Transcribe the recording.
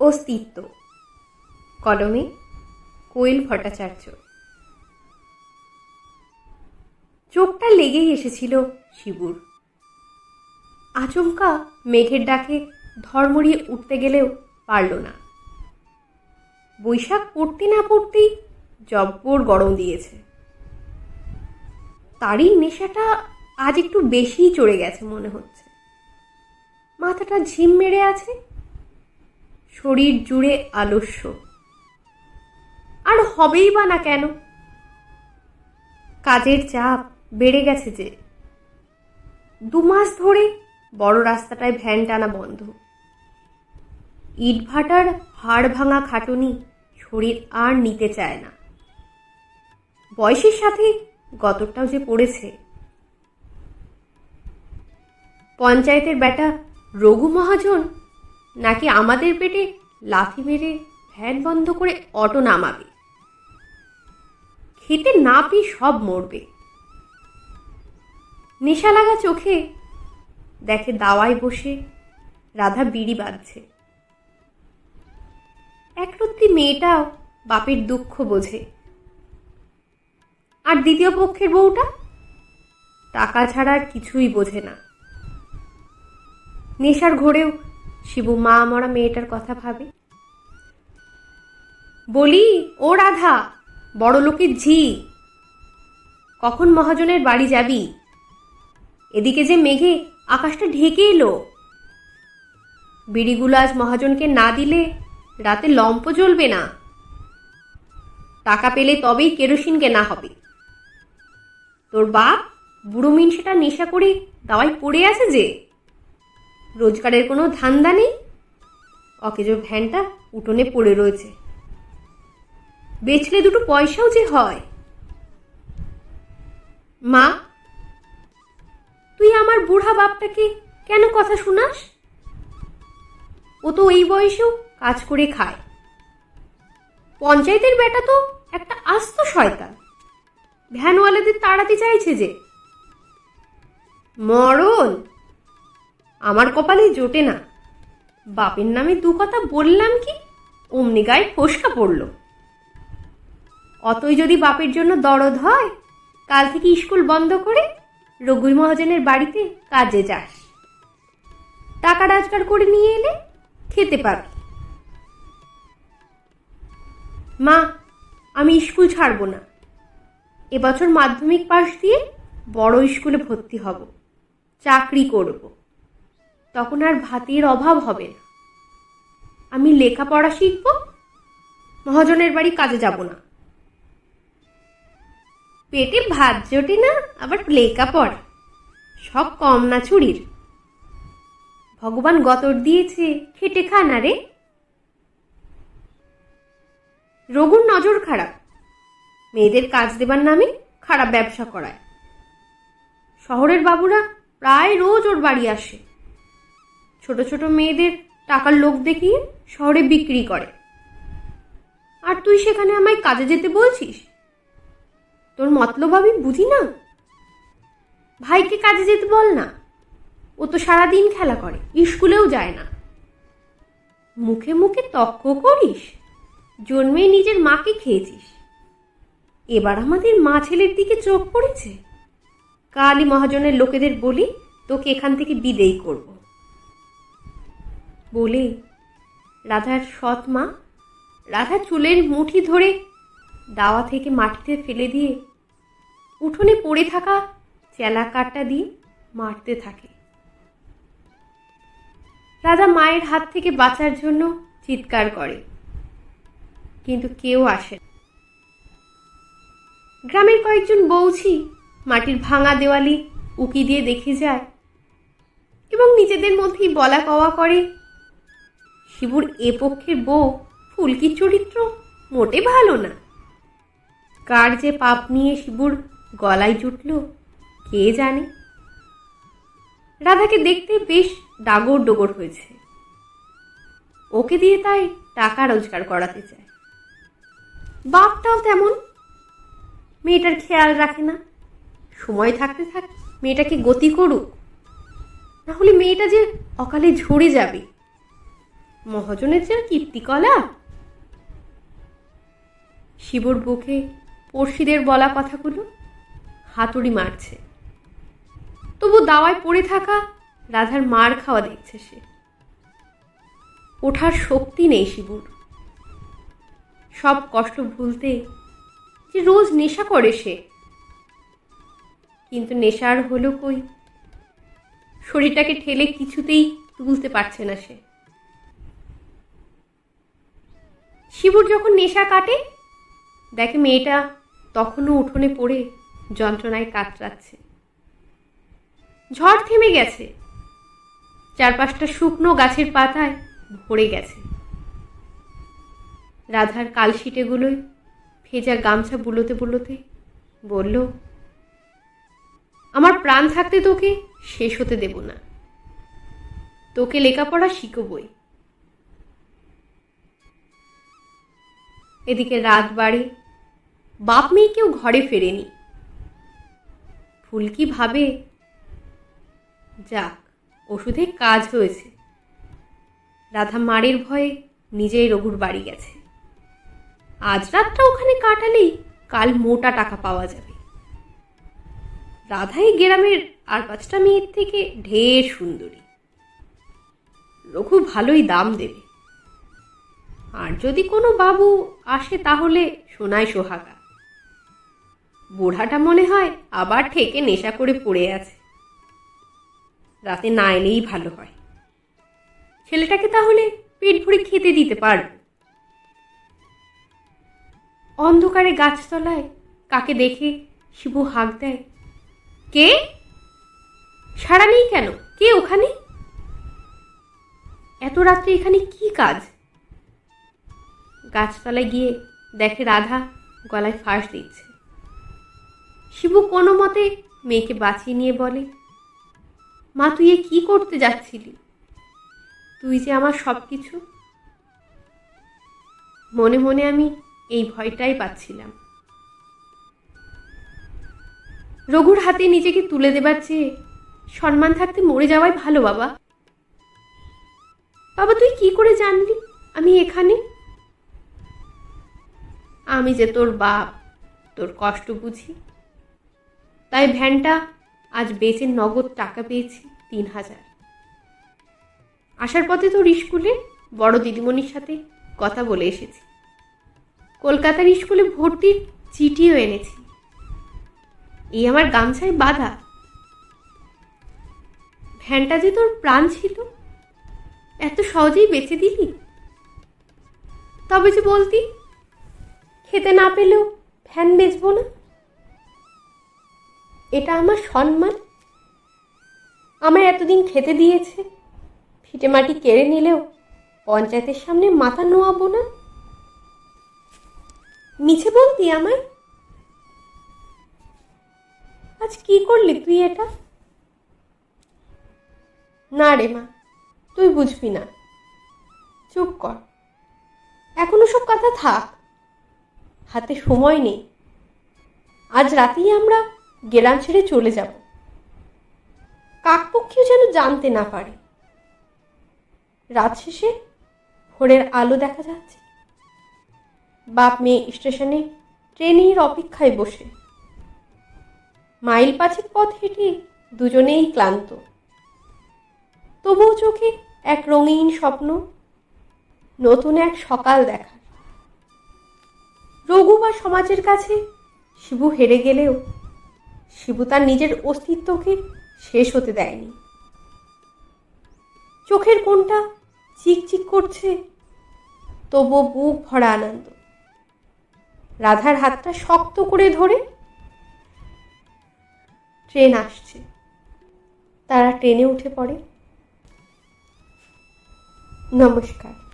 অস্তিত্ব। কলমে কোয়েল ভট্টাচার্য। চোখটা লেগেই এসেছিল শিবুর। আচমকা মেঘের ডাকে ধর্মড়িয়ে উঠতে গেলেও পারল না। বৈশাখ পড়তে না পড়তেই জব্বর গরম দিয়েছে। তারই নেশাটা আজ একটু বেশিই চড়ে গেছে মনে হচ্ছে। মাথাটা ঝিম মেরে আছে শরীর জুড়ে আলস্য। আর হবেই বা না কেন? কাজের চাপ বেড়ে গেছে যে। দু মাস ধরে বড় রাস্তাটায় ভ্যান টানা বন্ধ। ইট ভাটার হাড় ভাঙা খাটুনি শরীর আর নিতে চায় না। বয়সের সাথে গতরটাও যে পড়েছে। পঞ্চায়েতের বেটা রঘু মহাজন নাকি আমাদের পেটে লাথি মেরে ভ্যান বন্ধ করে অটো নামাবে? খেতে না পেয়ে সব মরবে। নেশা লাগা চোখে দেখে দাওয়ায় বসে রাধা বিড়ি বাঁধছে। একরত্তি মেয়েটাও বাপের দুঃখ বোঝে। আর দ্বিতীয় পক্ষের বউটা? টাকা ছাড়া আর কিছুই বোঝে না। নেশার ঘোরেও শিবু, মা মরা মেয়েটার কথা ভাবে। বলি, ও রাধা, বড় লোকের ঝি, কখন মহাজনের বাড়ি যাবি? এদিকে যে মেঘে আকাশটা ঢেকে এলো। বিড়িগুলো আজ মহাজনকে না দিলে রাতে লম্প জ্বলবে না। টাকা পেলে তবেই কেরোসিন কেনা হবে। তোর বাপ বুড়ো মিনসেটা নেশা করে দাওয়ায় পড়ে আছে যে? রোজগারের কোনো ধান্দা নেই? অকেজোর ভ্যানটা উঠোনে পড়ে রয়েছে। বেচলে দুটো পয়সাও যে হয়। মা, তুই আমার বুড়া বাপটাকে কেন কথা শোনাস? ও তো এই বয়সেও কাজ করে খায়। পঞ্চায়েতের বেটা তো একটা আস্ত শয়তান। ভ্যানওয়ালাদের তাড়াতে চাইছে যে, মরণ! আমার কপালে জোটে না। বাপের নামে দু কথা বললাম কি? অমনি গায়ে ফসকা পড়ল। অতই যদি বাপের জন্য দরদ হয়, কাল থেকে স্কুল বন্ধ করে রঘুই মহাজনের বাড়িতে কাজে যাস। টাকা রোজগার করে নিয়ে এলে খেতে পাবি। মা, আমি স্কুল ছাড়বো না। এবছর মাধ্যমিক পাশ দিয়ে বড় স্কুলে ভর্তি হব। চাকরি করব। তখন আর ভাতের অভাব হবে না। আমি লেখাপড়া শিখব, মহাজনের বাড়ি কাজে যাব না। পেটে ভাত জোটে না, আবার লেখাপড়া। সব কম না ছুরির। ভগবান গতর দিয়েছে, খেটে খা না রে। রঘুর নজর খারাপ। মেয়েদের কাজ দেবার নামে খারাপ ব্যবসা করায়। শহরের বাবুরা প্রায় রোজ ওর বাড়ি আসে। ছোট ছোট মেয়েদের টাকার লোক দেখিয়ে শহরে বিক্রি করে। আর তুই সেখানে আমায় কাজে যেতে বলছিস? তোর মতলব আমি বুঝি না। ভাইকে কাজে যেতে বল না। ও তো সারাদিন খেলা করে, স্কুলেও যায় না। মুখে মুখে তক্ক করিস, জন্মে নিজের মাকে খেয়েছিস। এবার আমাদের মা ছেলের দিকে চোখ পড়েছে। কালী মহাজনের লোকেদের বলি তোকে এখান থেকে বিদেয় করব। বলে, রাধার সৎ মা, রাধা চুলের মুঠি ধরে দাওয়া থেকে মাটিতে ফেলে দিয়ে উঠোনে পড়ে থাকা চেলা কাঠটা দিয়ে মারতে থাকে। রাধা মায়ের হাত থেকে বাঁচার জন্য চিৎকার করে, কিন্তু কেউ আসে গ্রামের কয়েকজন বৌছি মাটির ভাঙা দেওয়ালি উকি দিয়ে দেখে যায় এবং নিজেদের মধ্যেই বলা কওয়া করে শিবুর এ পক্ষের বউ ফুলকির চরিত্র মোটে ভালো না। কার যে পাপ নিয়ে শিবুর গলায় জুটল, কে জানে? রাধাকে দেখতে বেশ ডাগর ডোগর হয়েছে। ওকে দিয়ে তাই টাকা রোজগার করাতে চায়। বাপটাও তেমন। মেয়েটার খেয়াল রাখে না। সময় থাকতে থাক মেয়েটাকে গতি করুক? না হলে মেয়েটা যে অকালে ঝরে যাবে। মহাজনের যে কীর্তিকলা। শিবর বুকে পড়শিদের বলা কথাগুলো হাতুড়ি মারছে। তবু দাওয়ায় পড়ে থাকা রাধার মার খাওয়া দেখছে সে। ওঠার শক্তি নেই শিবুর। সব কষ্ট ভুলতে যে রোজ নেশা করে সে। কিন্তু নেশার হলো কই? শরীরটাকে ঠেলে কিছুতেই তুলতে পারছে না সে। শিবুর যখন নেশা কাটে, দেখে মেয়েটা তখনও উঠোনে পড়ে যন্ত্রণায় কাতরাচ্ছে। ঝড় থেমে গেছে। চারপাশটা শুকনো গাছের পাতায় ভরে গেছে। রাধার কালশিটেগুলোয় ভেজা গামছা বুলোতে বুলোতে বলল, আমার প্রাণ থাকতে তোকে শেষ হতে দেব না। তোকে লেখাপড়া শিখবই। এদিকে রাত বাড়ে। বাপ মেয়ে কেউ ঘরে ফেরেনি। ফুলকি ভাবে, যাক, ওষুধে কাজ হয়েছে। রাধা মারের ভয়ে নিজেই রঘুর বাড়ি গেছে। আজ রাতটা ওখানে কাটালেই কাল মোটা টাকা পাওয়া যাবে। রাধাই গ্রামের আর পাঁচটা মেয়ের থেকে ঢের সুন্দরী। রঘু ভালোই দাম দেবে। আর যদি কোনো বাবু আসে তাহলে সোনায় সোহাগা। বুড়াটা মনে হয় আবার ঠেকে নেশা করে পড়ে আছে। রাতে না এলেই ভালো হয়। ছেলেটাকে তাহলে পেট ভরে খেতে দিতে পারব অন্ধকারে গাছতলায় কাকে দেখে শিবু হাঁক দেয়, কে? সারা নেই কেন? কে ওখানে? এত রাত্রে এখানে কি কাজ? গাছতলায় গিয়ে দেখে রাধা গলায় ফাঁস দিচ্ছে। শিবু কোনো মতে মেয়েকে বাঁচিয়ে নিয়ে বলে, মা, তুই এ কি করতে যাচ্ছিলি? তুই যে আমার সব কিছু মনে মনে আমি এই ভয়টাই পাচ্ছিলাম। রঘুর হাতে নিজেকে তুলে দেবার চেয়ে সম্মান থাকতে মরে যাওয়াই ভালো, বাবা। বাবা, তুই কি করে জানলি? আমি এখানে? আমি যে তোর বাপ, তোর কষ্ট বুঝি। তাই ভ্যানটা আজ বেচে নগদ টাকা পেয়েছি তিন হাজার। আসার পথে তোর স্কুলে বড় দিদিমণির সাথে কথা বলে এসেছি। কলকাতার স্কুলে ভর্তির চিঠিও এনেছি। এই আমার গামছায় বাধা। ভ্যানটা যে তোর প্রাণ ছিল, এত সহজেই বেঁচে দিলি? তবে যে বলতি খেতে না পেলেও ফ্যান বেচবো না? এটা আমার সম্মান। আমার এতদিন খেতে দিয়েছে। ফিটে মাটি কেড়ে নিলেও পঞ্চায়েতের সামনে মাথা নোয়াবো না? মিছে বলতি আমায়? আজ কি করলি তুই এটা? না রে মা, তুই বুঝবি না। চুপ কর। এখনও সব কথা থাক। হাতে সময় নেই। আজ রাতেই আমরা গেরাম ছেড়ে চলে যাব। কাকপক্ষীও যেন জানতে না পারে। রাত শেষে ভোরের আলো দেখা যাচ্ছে। বাপ মেয়ে স্টেশনে ট্রেনের অপেক্ষায় বসে। মাইল পাঁচেক পথ হেঁটে দুজনেই ক্লান্ত। তবুও চোখে এক রঙিন স্বপ্ন, নতুন এক সকাল দেখার। রঘু বা সমাজের কাছে? শিবু হেরে গেলেও শিবু তার নিজের অস্তিত্বকে শেষ হতে দেয়নি। চোখের কোনটা চিকচিক করছে, তবুও বুক ভরা আনন্দ। রাধার হাতটা শক্ত করে ধরে ট্রেন আসছে। তারা ট্রেনে উঠে পড়ে। নমস্কার।